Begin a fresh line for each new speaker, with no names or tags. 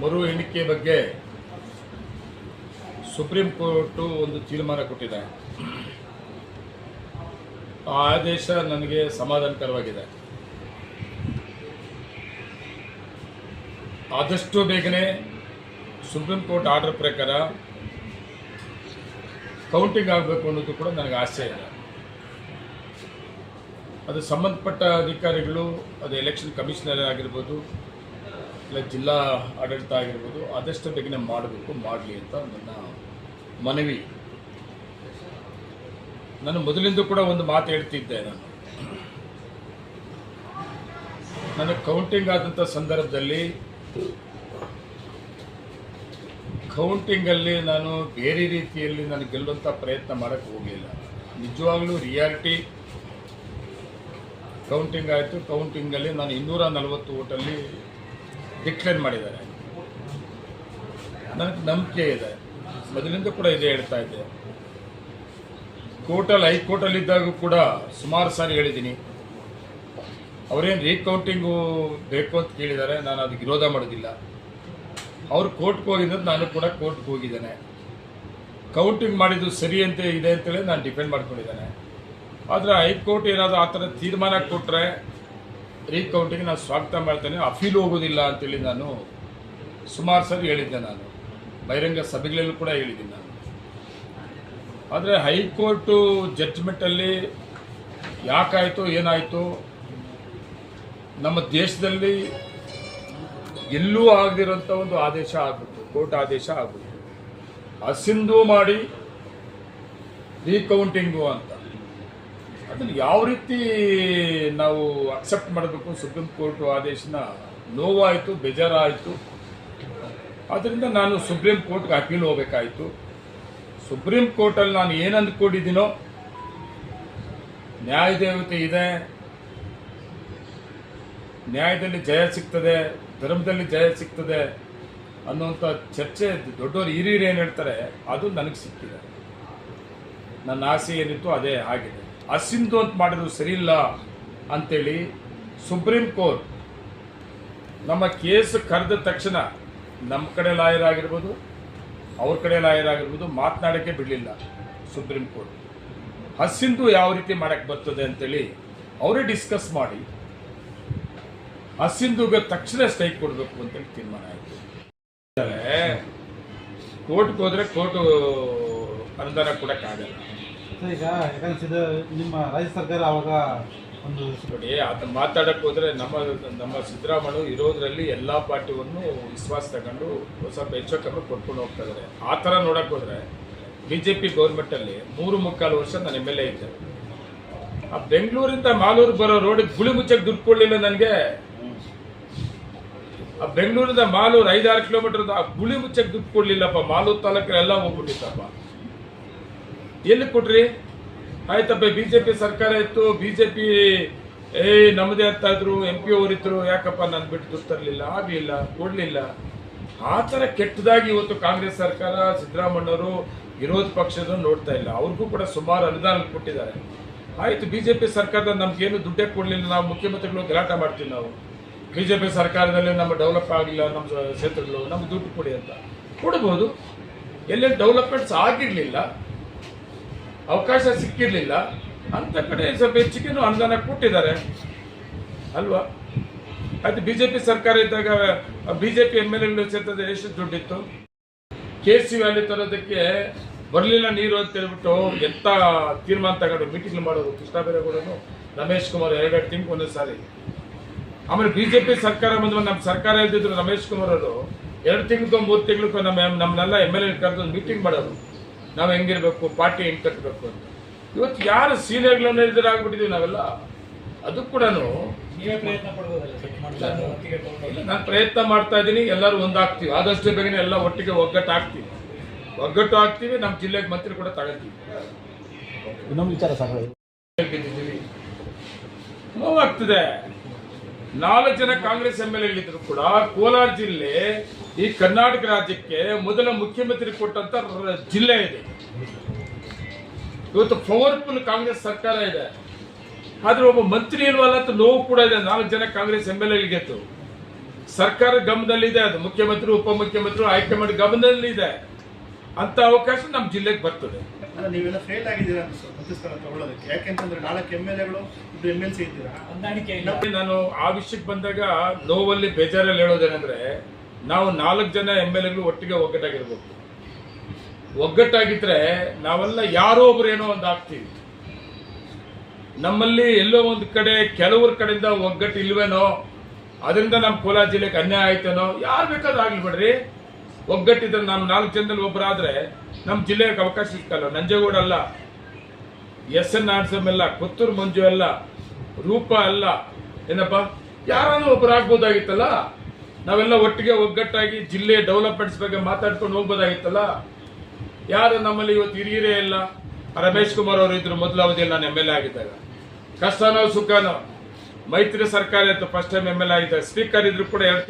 ಮರು ಎಣಿಕೆ ಬಗ್ಗೆ ಸುಪ್ರೀಂ ಕೋರ್ಟು ಒಂದು ತೀರ್ಮಾನ ಕೊಟ್ಟಿದೆ. ಆ ಆದೇಶ ನನಗೆ ಸಮಾಧಾನಕರವಾಗಿದೆ. ಆದಷ್ಟು ಬೇಗನೆ ಸುಪ್ರೀಂ ಕೋರ್ಟ್ ಆರ್ಡರ್ ಪ್ರಕಾರ ಕೌಂಟಿಂಗ್ ಆಗಬೇಕು ಅನ್ನೋದು ಕೂಡ ನನಗೆ ಆಸೆ ಇದೆ. ಅದು ಸಂಬಂಧಪಟ್ಟ ಅಧಿಕಾರಿಗಳು, ಅದು ಎಲೆಕ್ಷನ್ ಕಮಿಷನರ್ ಆಗಿರ್ಬೋದು ಇಲ್ಲ, ಜಿಲ್ಲಾ ಆಡಳಿತ ಆಗಿರ್ಬೋದು, ಆದಷ್ಟು ಬೇಗನೆ ಮಾಡಬೇಕು, ಮಾಡಲಿ ಅಂತ ನನ್ನ ಮನವಿ. ನಾನು ಮೊದಲಿಂದ ಕೂಡ ಒಂದು ಮಾತು ಹೇಳ್ತಿದ್ದೆ ನಾನು. ನಾನು ಕೌಂಟಿಂಗ್ ಆದಂಥ ಸಂದರ್ಭದಲ್ಲಿ ಕೌಂಟಿಂಗಲ್ಲಿ ನಾನು ಬೇರೆ ರೀತಿಯಲ್ಲಿ ನಾನು ಗೆಲ್ಲುವಂಥ ಪ್ರಯತ್ನ ಮಾಡೋಕ್ಕೆ ಹೋಗಲಿಲ್ಲ. ನಿಜವಾಗ್ಲೂ ರಿಯಾಲಿಟಿ ಕೌಂಟಿಂಗ್ ಆಯಿತು. ಕೌಂಟಿಂಗಲ್ಲಿ ನಾನು ಇನ್ನೂರ ನಲವತ್ತು ಓಟಲ್ಲಿ ಡಿಕ್ಲೇರ್ ಮಾಡಿದ್ದಾರೆ. ನನಗೆ ನಂಬಿಕೆ ಇದೆ. ಮೊದಲಿಂದ ಕೂಡ ಇದೇ ಹೇಳ್ತಾ ಇದ್ದೆ. ಕೋರ್ಟಲ್ಲಿ ಇದ್ದಾಗ ಕೂಡ ಸುಮಾರು ಸಾರಿ ಹೇಳಿದ್ದೀನಿ. ಅವರೇನು ರೀಕೌಂಟಿಂಗು ಬೇಕು ಅಂತ ಕೇಳಿದ್ದಾರೆ. ನಾನು ಅದಕ್ಕೆ ವಿರೋಧ ಮಾಡೋದಿಲ್ಲ. ಅವರು ಕೋರ್ಟ್ಗೆ ಹೋಗಿದ್ದು ನಾನು ಕೂಡ ಕೋರ್ಟ್ಗೆ ಹೋಗಿದ್ದೇನೆ. ಕೌಂಟಿಂಗ್ ಮಾಡಿದ್ದು ಸರಿ ಅಂತ, ಇದೆ ಅಂತೇಳಿ ನಾನು ಡಿಪೆಂಡ್ ಮಾಡ್ಕೊಂಡಿದ್ದೇನೆ. ಆದರೆ ಹೈಕೋರ್ಟ್ ಏನಾದರೂ ಆ ಥರ ತೀರ್ಮಾನ ಕೊಟ್ಟರೆ ರೀಕೌಂಟಿಂಗ್ ನಾನು ಸ್ವಾಗತ ಮಾಡ್ತೇನೆ. ಅಫೀಲ್ ಹೋಗೋದಿಲ್ಲ ಅಂತೇಳಿ ನಾನು ಸುಮಾರು ಸರಿ ಹೇಳಿದ್ದೆ ನಾನು. ಬಹಿರಂಗ ಸಭೆಗಳಲ್ಲೂ ಕೂಡ ಹೇಳಿದ್ದೀನಿ ನಾನು. ಆದರೆ ಹೈಕೋರ್ಟು ಜಡ್ಜ್ಮೆಂಟಲ್ಲಿ ಯಾಕಾಯಿತು, ಏನಾಯಿತು, ನಮ್ಮ ದೇಶದಲ್ಲಿ ಎಲ್ಲೂ ಆಗದಿರೋಂಥ ಒಂದು ಆದೇಶ ಆಗ್ಬಿಟ್ಟು ಕೋರ್ಟ್ ಆದೇಶ ಆಗ್ಬಿಟ್ಟು ಅಸಿಂಧು ಮಾಡಿ ರೀಕೌಂಟಿಂಗು ಅಂತ. ಅದನ್ನು ಯಾವ ರೀತಿ ನಾವು ಅಕ್ಸೆಪ್ಟ್ ಮಾಡಬೇಕು? ಸುಪ್ರೀಂ ಕೋರ್ಟ್ ಆದೇಶನ ನೋವಾಯಿತು, ಬೇಜಾರಾಯಿತು. ಆದ್ದರಿಂದ ನಾನು ಸುಪ್ರೀಂ ಕೋರ್ಟ್ಗೆ ಅಪೀಲ್ ಹೋಗಬೇಕಾಯಿತು. ಸುಪ್ರೀಂ ಕೋರ್ಟಲ್ಲಿ ನಾನು ಏನು ಅಂದ್ಕೊಂಡಿದ್ದೀನೋ, ನ್ಯಾಯದೇವತೆ ಇದೆ. ನ್ಯಾಯದಲ್ಲಿ ಜಯ ಸಿಗ್ತದೆ, ಧರ್ಮದಲ್ಲಿ ಜಯ ಸಿಗ್ತದೆ ಅನ್ನುವಂಥ ಚರ್ಚೆ ದೊಡ್ಡವರು ಹಿರಿಯರು ಏನು ಹೇಳ್ತಾರೆ, ಅದು ನನಗೆ ಸಿಕ್ಕಿದೆ. ನನ್ನ ಆಸೆ ಏನಿತ್ತು ಅದೇ ಆಗಿದೆ. ಅಸಿಂಧು ಅಂತ ಮಾಡಿರೋದು ಸರಿಯಿಲ್ಲ ಅಂತೇಳಿ ಸುಪ್ರೀಂ ಕೋರ್ಟ್ ನಮ್ಮ ಕೇಸ್ ಕರೆದ ತಕ್ಷಣ ನಮ್ಮ ಕಡೆ ಲಾಯರ್ ಆಗಿರ್ಬೋದು, ಅವ್ರ ಕಡೆ ಲಾಯರ್ ಆಗಿರ್ಬೋದು ಮಾತನಾಡೋಕ್ಕೆ ಬಿಡಲಿಲ್ಲ ಸುಪ್ರೀಂ ಕೋರ್ಟ್. ಹಸಿಂದು ಯಾವ ರೀತಿ ಮಾಡಕ್ಕೆ ಬರ್ತದೆ ಅಂತೇಳಿ ಅವರೇ ಡಿಸ್ಕಸ್ ಮಾಡಿ ಹಸಿಂಧುಗೆ ತಕ್ಷಣ ಸ್ಟ್ರೈಕ್ ಕೊಡಬೇಕು ಅಂತೇಳಿ ತೀರ್ಮಾನ ಆಯಿತು. ಕೋರ್ಟ್ಗೆ ಹೋದರೆ ಕೋರ್ಟ್ ಅನುದಾನ ಕೊಡೋಕ್ಕಾಗಲ್ಲ.
ಈಗ ಯಾಕಂದ್ರೆ ನಿಮ್ಮ ರಾಜ್ಯ ಸರ್ಕಾರ ಅವಾಗ ಒಂದು
ನೋಡಿ ಅದನ್ನ ಮಾತಾಡಕ್ಕೆ ಹೋದ್ರೆ ನಮ್ಮ ನಮ್ಮ ಸಿದ್ದರಾಮಯ್ಯ ಇರೋದ್ರಲ್ಲಿ ಎಲ್ಲಾ ಪಾರ್ಟಿಯನ್ನು ವಿಶ್ವಾಸ ತಗೊಂಡು ಹೊಸ ಹೆಚ್ಚು ಕಮ್ಮಿ ಕೊಟ್ಕೊಂಡು ಹೋಗ್ತಾ ಇದ್ದಾರೆ ಆ ಥರ ನೋಡಕ್ ಹೋದ್ರೆ ಬಿಜೆಪಿ ಪಿ ಅಲ್ಲಿ ಮೂರು ಮುಕ್ಕಾಲು ವರ್ಷ ನಾನು ಎಂ ಎಲ್ ಎ ಇದ್ದೆ. ಆ ಬೆಂಗಳೂರಿಂದ ಮಾಲೂರು ಬರೋ ರೋಡಿಗೆ ಗುಳಿ ಮುಚ್ಚಕ್ಕೆ ದುಡ್ಡು ಕೊಡಲಿಲ್ಲ ನನಗೆ. ಆ ಬೆಂಗಳೂರಿಂದ ಮಾಲೂರು ಐದಾರು ಕಿಲೋಮೀಟರ್ ಗುಳಿ ಮುಚ್ಚಕ್ಕೆ ದುಡ್ಡು ಕೊಡಲಿಲ್ಲಪ್ಪ, ಮಾಲೂರು ತಾಲೂಕಿನೆಲ್ಲ ಹೋಗ್ಬಿಟ್ಟಿತ್ತಪ್ಪ. ಎಲ್ಲಿ ಕೊಟ್ರಿ ಆಯ್ತಪ್ಪ, ಬಿಜೆಪಿ ಸರ್ಕಾರ ಇತ್ತು, ಬಿಜೆಪಿ, ಏ, ನಮ್ಮದೇ ಅಂತ ಇದ್ರು ಎಂ ಪಿ ಅವರಿದ್ರು, ಯಾಕಪ್ಪ ನಾನು ಬಿಟ್ಟು ದುಡ್ಡು ಆಗ್ಲಿಲ್ಲ, ಕೊಡ್ಲಿಲ್ಲ. ಆ ಥರ ಕೆಟ್ಟದಾಗಿ ಇವತ್ತು ಕಾಂಗ್ರೆಸ್ ಸರ್ಕಾರ ಸಿದ್ದರಾಮಣ್ಣವರು ವಿರೋಧ ಪಕ್ಷದ ನೋಡ್ತಾ ಇಲ್ಲ. ಅವ್ರಿಗೂ ಕೂಡ ಸುಮಾರು ಅನುದಾನ ಕೊಟ್ಟಿದ್ದಾರೆ. ಆಯ್ತು, ಬಿಜೆಪಿ ಸರ್ಕಾರದ ನಮ್ಗೇನು ದುಡ್ಡೇ ಕೊಡ್ಲಿಲ್ಲ, ನಾವು ಮುಖ್ಯಮಂತ್ರಿಗಳು ಗಲಾಟೆ ಮಾಡ್ತೀವಿ ನಾವು. ಬಿಜೆಪಿ ಸರ್ಕಾರದಲ್ಲಿ ನಮ್ಮ ಡೆವಲಪ್ ಆಗಲಿಲ್ಲ, ನಮ್ಮ ಕ್ಷೇತ್ರಗಳು, ನಮ್ಗೆ ದುಡ್ಡು ಕೊಡಿ ಅಂತ. ಕೊಡ್ಬೋದು. ಎಲ್ಲೆಲ್ಲಿ ಡೆವಲಪ್ಮೆಂಟ್ಸ್ ಆಗಿರಲಿಲ್ಲ ಅವಕಾಶ ಸಿಕ್ಕಿರಲಿಲ್ಲ. ಅಂತ ಕಡೆ ಸ್ವಲ್ಪ ಹೆಚ್ಚಿಗೆನೂ ಅನುದಾನ ಕೊಟ್ಟಿದ್ದಾರೆ. ಅಲ್ವಾ? ಅದು ಬಿಜೆಪಿ ಸರ್ಕಾರ ಇದ್ದಾಗ ಬಿಜೆಪಿ ಎಂ ಎಲ್ ಎಗಳು ಸೇರ್ತದೆ, ಎಷ್ಟು ದುಡ್ಡಿತ್ತು? ಕೆ ಸಿ ವ್ಯಾಲಿ ತರೋದಕ್ಕೆ ಬರಲಿಲ್ಲ ನೀರು ಅಂತ ಹೇಳ್ಬಿಟ್ಟು ಎಂತ ತೀರ್ಮಾನ ತಗೊಂಡು ಮೀಟಿಂಗ್ ಮಾಡೋದು ಕೃಷ್ಣ ಕೂಡನು ರಮೇಶ್ ಕುಮಾರ್ ಎರಡೆರಡು ತಿಂಗಳು ಒಂದೊಂದು ಸಾರಿ. ಆಮೇಲೆ ಬಿಜೆಪಿ ಸರ್ಕಾರ ಬಂದ ನಮ್ಮ ಸರ್ಕಾರ ಇದ್ದಿದ್ರು ರಮೇಶ್ ಕುಮಾರ್ ಅವರು ಎರಡು ತಿಂಗಳಿಗೂ ಮೂರು ತಿಂಗಳಿಗೂ ನಮ್ಮ ನಮ್ಮನ್ನೆಲ್ಲ ಎಂ ಎಲ್ ಎ ಕರೆದು ಮೀಟಿಂಗ್ ಮಾಡೋದು ನಾವು ಹೆಂಗಿರ್ಬೇಕು ಪಾರ್ಟಿ ಹೆಂಗ್ ಕಟ್ಟಬೇಕು ಅಂತ. ಇವತ್ತು ಯಾರು ಸೀನಿಯರ್ಗಳನ್ನ ಎದುರಾಗ್ಬಿಟ್ಟಿದೀವಿ ನಾವೆಲ್ಲ? ಅದು ಕೂಡ ನಾನು ಪ್ರಯತ್ನ ಮಾಡ್ತಾ ಇದ್ದೀನಿ ಎಲ್ಲರೂ ಒಂದಾಗ್ತೀವಿ ಆದಷ್ಟು ಬೇಗನೆ ಎಲ್ಲ ಒಟ್ಟಿಗೆ ಒಗ್ಗಟ್ಟು ಆಗ್ತೀವಿ ಒಗ್ಗಟ್ಟು ಆಗ್ತೀವಿ ನಮ್ಮ ಜಿಲ್ಲೆಗೆ ಮಂತ್ರಿ ಕೂಡ ತಗೊಳ್ತೀವಿ.
ಇನ್ನೊಂದು ವಿಚಾರ
ಗೆದ್ದಿದ್ದೀವಿ? ನೋವಾಗ್ತದೆ. ನಾಲ್ಕು ಜನ ಕಾಂಗ್ರೆಸ್ ಎಂ ಎಲ್ ಎಲ್ಲಿದ್ರು ಕೂಡ ಕೋಲಾರ ಜಿಲ್ಲೆ ಈ ಕರ್ನಾಟಕ ರಾಜ್ಯಕ್ಕೆ ಮೊದಲ ಮುಖ್ಯಮಂತ್ರಿ ಕೊಟ್ಟಂತ ಜಿಲ್ಲೆ ಇದೆ. ಇವತ್ತು ಪವರ್ಫುಲ್ ಕಾಂಗ್ರೆಸ್ ಸರ್ಕಾರ ಇದೆ. ಆದ್ರೆ ಒಬ್ಬ ಮಂತ್ರಿ ಇಲ್ವಲ್ಲ ಅಂತ ನೋವು ಕೂಡ ಇದೆ. ನಾಲ್ಕು ಜನ ಕಾಂಗ್ರೆಸ್ ಎಂ ಎಲ್ ಗೆದ್ದು. ಸರ್ಕಾರ ಗಮನದಲ್ಲಿದೆ ಅದು. ಮುಖ್ಯಮಂತ್ರಿ ಉಪಮುಖ್ಯಮಂತ್ರಿ ಹೈಕಮಾಂಡ್ ಗಮನದಲ್ಲಿದೆ. ಅಂತ ಅವಕಾಶ ನಮ್ಮ ಜಿಲ್ಲೆಗೆ ಬರ್ತದೆ.
ನೀವೆಲ್ಲ ಫೇಲ್ ಆಗಿದ್ದೀರಾ ತಗೊಳ್ಳೋದಕ್ಕೆ? ಯಾಕೆಂತಂದ್ರೆ ನಾಲ್ಕು ಎಂ ಎಲ್ ಎಗಳು ಇಬ್ರು ಎಂ ಎಲ್ ಸಿ ಇದ್ದೀರಾ
ನಾನು ಆ ವಿಷಯಕ್ಕೆ ಬಂದಾಗ ನೋವಲ್ಲಿ ಬೇಜಾರಲ್ಲಿ ಹೇಳೋದೇನೆಂದ್ರೆ ನಾವು ನಾಲ್ಕು ಜನ ಎಂ ಎಲ್ ಎಗಳು ಒಟ್ಟಿಗೆ ಒಗ್ಗಟ್ಟಾಗಿರ್ಬೇಕು. ಒಗ್ಗಟ್ಟಾಗಿದ್ರೆ ನಾವೆಲ್ಲ ಯಾರೋ ಒಬ್ರು ಏನೋ ಒಂದು ಆಗ್ತೀವಿ. ನಮ್ಮಲ್ಲಿ ಎಲ್ಲೋ ಒಂದು ಕಡೆ ಕೆಲವ್ರ ಕಡೆಯಿಂದ ಒಗ್ಗಟ್ಟು ಇಲ್ವೇನೋ, ಅದರಿಂದ ನಮ್ಮ ಕೋಲಾರ ಜಿಲ್ಲೆಗೆ ಅನ್ಯಾಯ ಆಯ್ತೇನೋ, ಯಾರು ಬೇಕಾದ್ರೂ ಆಗ್ಲಿ ಬಿಡ್ರಿ. ಒಗ್ಗಟ್ಟಿದ್ರೆ ನಮ್ಮ ನಾಲ್ಕು ಜನದಲ್ಲಿ ಒಬ್ಬರಾದ್ರೆ ನಮ್ಮ ಜಿಲ್ಲೆಗೆ ಅವಕಾಶ ಸಿಕ್ಕಲ್ಲ, ನಂಜೇಗೌಡ ಅಲ್ಲ, ಎಸ್ ಎನ್ ಆರ್ಸಮ್ ಎಲ್ಲ ಕೊತ್ತೂರು ಮಂಜು ಅಲ್ಲ ರೂಪ ಅಲ್ಲ ಏನಪ್ಪ, ಯಾರಾದ್ರೂ ಒಬ್ರು ಆಗ್ಬೋದಾಗಿತ್ತಲ್ಲ? ನಾವೆಲ್ಲ ಒಟ್ಟಿಗೆ ಒಗ್ಗಟ್ಟಾಗಿ ಜಿಲ್ಲೆ ಡೆವಲಪ್ಮೆಂಟ್ಸ್ ಬಗ್ಗೆ ಮಾತಾಡ್ಕೊಂಡು ಹೋಗ್ಬೋದಾಗಿತ್ತಲ್ಲ? ಯಾರು ನಮ್ಮಲ್ಲಿ ಇವತ್ತು ಹಿರಿಯರೇ ಇಲ್ಲ? ರಮೇಶ್ ಕುಮಾರ್ ಅವರು ಇದ್ರು ಮೊದಲ ಅವಧಿಯಲ್ಲಿ ನಾನು ಎಂ ಎಲ್ ಎ ಆಗಿದ್ದಾಗ. ಕಷ್ಟನೋ ಸುಖನೋ? ಮೈತ್ರಿ ಸರ್ಕಾರ ಇತ್ತು first time M L A ಆಗಿದ್ದಾಗ. ಸ್ಪೀಕರ್ ಇದ್ರು ಕೂಡ ಎರಡು